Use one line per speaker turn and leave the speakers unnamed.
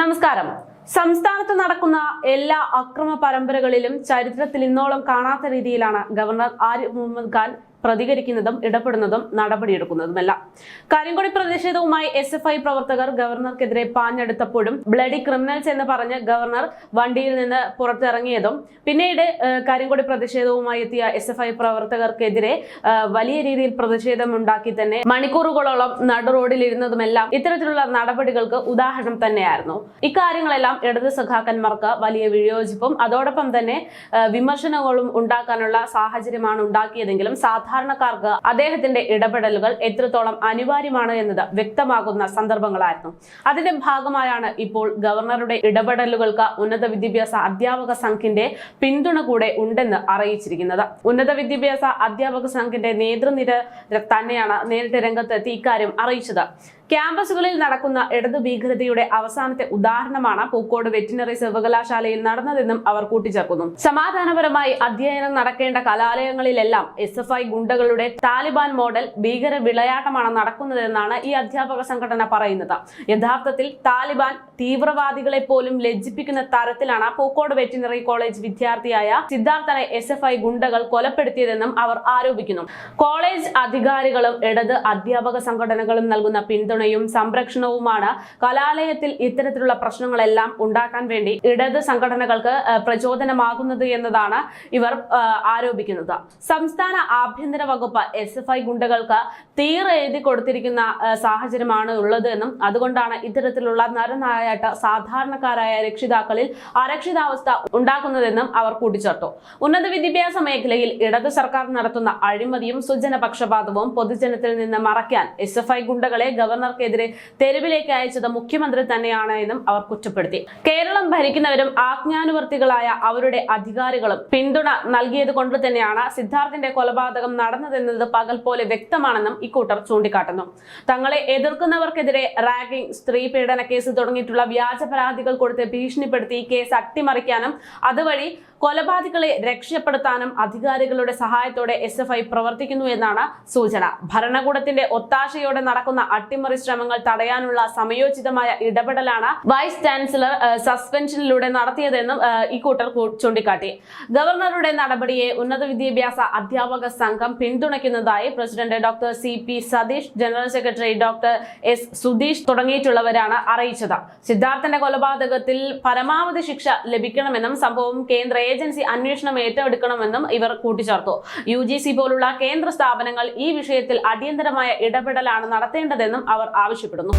നമസ്കാരം. സംസ്ഥാനത്ത് നടക്കുന്ന എല്ലാ അക്രമ പരമ്പരകളിലും ചരിത്രത്തിൽ ഇന്നോളം കാണാത്ത രീതിയിലാണ് ഗവർണർ ആരിഫ് മുഹമ്മദ് ഖാൻ പ്രതികരിക്കുന്നതും ഇടപെടുന്നതും നടപടിയെടുക്കുന്നതുമല്ല. കരിങ്കൊടി പ്രതിഷേധവുമായി എസ് എഫ് ഐ പ്രവർത്തകർ ഗവർണർക്കെതിരെ പാഞ്ഞെടുത്തപ്പോഴും ബ്ലഡി ക്രിമിനൽസ് എന്ന് പറഞ്ഞ് ഗവർണർ വണ്ടിയിൽ നിന്ന് പുറത്തിറങ്ങിയതും പിന്നീട് കരിങ്കൊടി പ്രതിഷേധവുമായി എത്തിയ എസ് എഫ് ഐ പ്രവർത്തകർക്കെതിരെ വലിയ രീതിയിൽ പ്രതിഷേധമുണ്ടാക്കി തന്നെ മണിക്കൂറുകളോളം നടു റോഡിലിരുന്നതുമെല്ലാം ഇത്തരത്തിലുള്ള നടപടികൾക്ക് ഉദാഹരണം തന്നെയായിരുന്നു. ഇക്കാര്യങ്ങളെല്ലാം ഇടത് സഖാക്കന്മാർക്ക് വലിയ വിയോജിപ്പും അതോടൊപ്പം തന്നെ വിമർശനങ്ങളും ഉണ്ടാക്കാനുള്ള സാഹചര്യമാണ് ഉണ്ടാക്കിയതെങ്കിലും സാധാരണക്കാർക്ക് അദ്ദേഹത്തിന്റെ ഇടപെടലുകൾ എത്രത്തോളം അനിവാര്യമാണ് എന്നത് വ്യക്തമാകുന്ന സന്ദർഭങ്ങളായിരുന്നു. അതിന്റെ ഭാഗമായാണ് ഇപ്പോൾ ഗവർണറുടെ ഇടപെടലുകൾക്ക് ഉന്നത വിദ്യാഭ്യാസ അധ്യാപക സംഘിന്റെ പിന്തുണ കൂടെ ഉണ്ടെന്ന് അറിയിച്ചിരിക്കുന്നത്. ഉന്നത വിദ്യാഭ്യാസ അധ്യാപക സംഘിന്റെ നേതൃനിര തന്നെയാണ് നേരിട്ട് രംഗത്തെത്തി ഇക്കാര്യം അറിയിച്ചത്. ക്യാമ്പസുകളിൽ നടക്കുന്ന ഇടതു ഭീകരതയുടെ അവസാനത്തെ ഉദാഹരണമാണ് പൂക്കോട് വെറ്റിനറി സർവകലാശാലയിൽ നടന്നതെന്നും അവർ കൂട്ടിച്ചേർക്കുന്നു. സമാധാനപരമായി അധ്യയനം നടക്കേണ്ട കലാലയങ്ങളിലെല്ലാം എസ് എഫ് ഐ ഗുണ്ടകളുടെ താലിബാൻ മോഡൽ ഭീകര വിളയാട്ടമാണ് നടക്കുന്നതെന്നാണ് ഈ അധ്യാപക സംഘടന പറയുന്നത്. യഥാർത്ഥത്തിൽ താലിബാൻ തീവ്രവാദികളെ പോലും ലജ്ജിപ്പിക്കുന്ന തരത്തിലാണ് പൂക്കോട് വെറ്റിനറി കോളേജ് വിദ്യാർത്ഥിയായ സിദ്ധാർത്ഥനെ എസ് എഫ് ഐ ഗുണ്ടകൾ കൊലപ്പെടുത്തിയതെന്നും അവർ ആരോപിക്കുന്നു. കോളേജ് അധികാരികളും ഇടത് അധ്യാപക സംഘടനകളും നൽകുന്ന പിന്തുണയും സംരക്ഷണവുമാണ് കലാലയത്തിൽ ഇത്തരത്തിലുള്ള പ്രശ്നങ്ങളെല്ലാം ഉണ്ടാക്കാൻ വേണ്ടി ഇടത് സംഘടനകൾക്ക് പ്രചോദനമാകുന്നത് എന്നതാണ് ഇവർ ആരോപിക്കുന്നത്. സംസ്ഥാന ആഭ്യന്തര വകുപ്പ് എസ് എഫ് ഐ ഗുണ്ടകൾക്ക് തീറെഴുതി കൊടുത്തിരിക്കുന്ന സാഹചര്യമാണ് ഉള്ളത് എന്നും അതുകൊണ്ടാണ് ഇത്തരത്തിലുള്ള നരനായാട്ട് സാധാരണക്കാരായ രക്ഷിതാക്കളിൽ അരക്ഷിതാവസ്ഥ ഉണ്ടാക്കുന്നതെന്നും അവർ കൂട്ടിച്ചേർത്തു. ഉന്നത വിദ്യാഭ്യാസ മേഖലയിൽ ഇടത് സർക്കാർ നടത്തുന്ന അഴിമതിയും സുജനപക്ഷപാതവും പൊതുജനത്തിൽ നിന്ന് മറയ്ക്കാൻ എസ് എഫ് ഐ ഗുണ്ടകളെ ഗവർണർക്കെതിരെ തെരുവിലേക്ക് അയച്ചത് മുഖ്യമന്ത്രി തന്നെയാണ് എന്നും അവർ കുറ്റപ്പെടുത്തി. കേരളം ഭരിക്കുന്നവരും ആജ്ഞാനുവർത്തികളായ അവരുടെ അധികാരികളും പിന്തുണ നൽകിയത് കൊണ്ട് തന്നെയാണ് സിദ്ധാർത്ഥിന്റെ കൊലപാതകം നടന്നതെന്നത് പകൽ പോലെ വ്യക്തമാണെന്നും ഇക്കൂട്ടർ ചൂണ്ടിക്കാട്ടുന്നു. തങ്ങളെ എതിർക്കുന്നവർക്കെതിരെ റാഗിംഗ് സ്ത്രീ പീഡന കേസ് തുടങ്ങിയിട്ടുള്ള വ്യാജ പരാതികൾ കൊടുത്ത് ഭീഷണിപ്പെടുത്തി ഈ കേസ് അട്ടിമറിക്കാനും അതുവഴി കൊലപാതകളെ രക്ഷപ്പെടുത്താനും അധികാരികളുടെ സഹായത്തോടെ എസ് എഫ് ഐ പ്രവർത്തിക്കുന്നു എന്നാണ് സൂചന. ഭരണകൂടത്തിന്റെ ഒത്താശയോടെ നടക്കുന്ന അട്ടിമറി ശ്രമങ്ങൾ തടയാനുള്ള സമയോചിതമായ ഇടപെടലാണ് വൈസ് ചാൻസലർ സസ്പെൻഷനിലൂടെ നടത്തിയതെന്നും ഇക്കൂട്ടർ ചൂണ്ടിക്കാട്ടി. ഗവർണറുടെ നടപടിയെ ഉന്നത വിദ്യാഭ്യാസ അധ്യാപക സംഘം പിന്തുണയ്ക്കുന്നതായി president doctor C P Satheesh general secretary doctor S Sudheesh തുടങ്ങിയിട്ടുള്ളവരാണ് അറിയിച്ചത്. സിദ്ധാർത്ഥന്റെ കൊലപാതകത്തിൽ പരമാവധി ശിക്ഷ ലഭിക്കണമെന്നും സംഭവം കേന്ദ്ര ഏജൻസി അന്വേഷണം ഏറ്റെടുക്കണമെന്നും ഇവർ കൂട്ടിച്ചേർത്തു. യു പോലുള്ള കേന്ദ്ര സ്ഥാപനങ്ങൾ ഈ വിഷയത്തിൽ അടിയന്തരമായ ഇടപെടലാണ് നടത്തേണ്ടതെന്നും അവർ ആവശ്യപ്പെടുന്നു.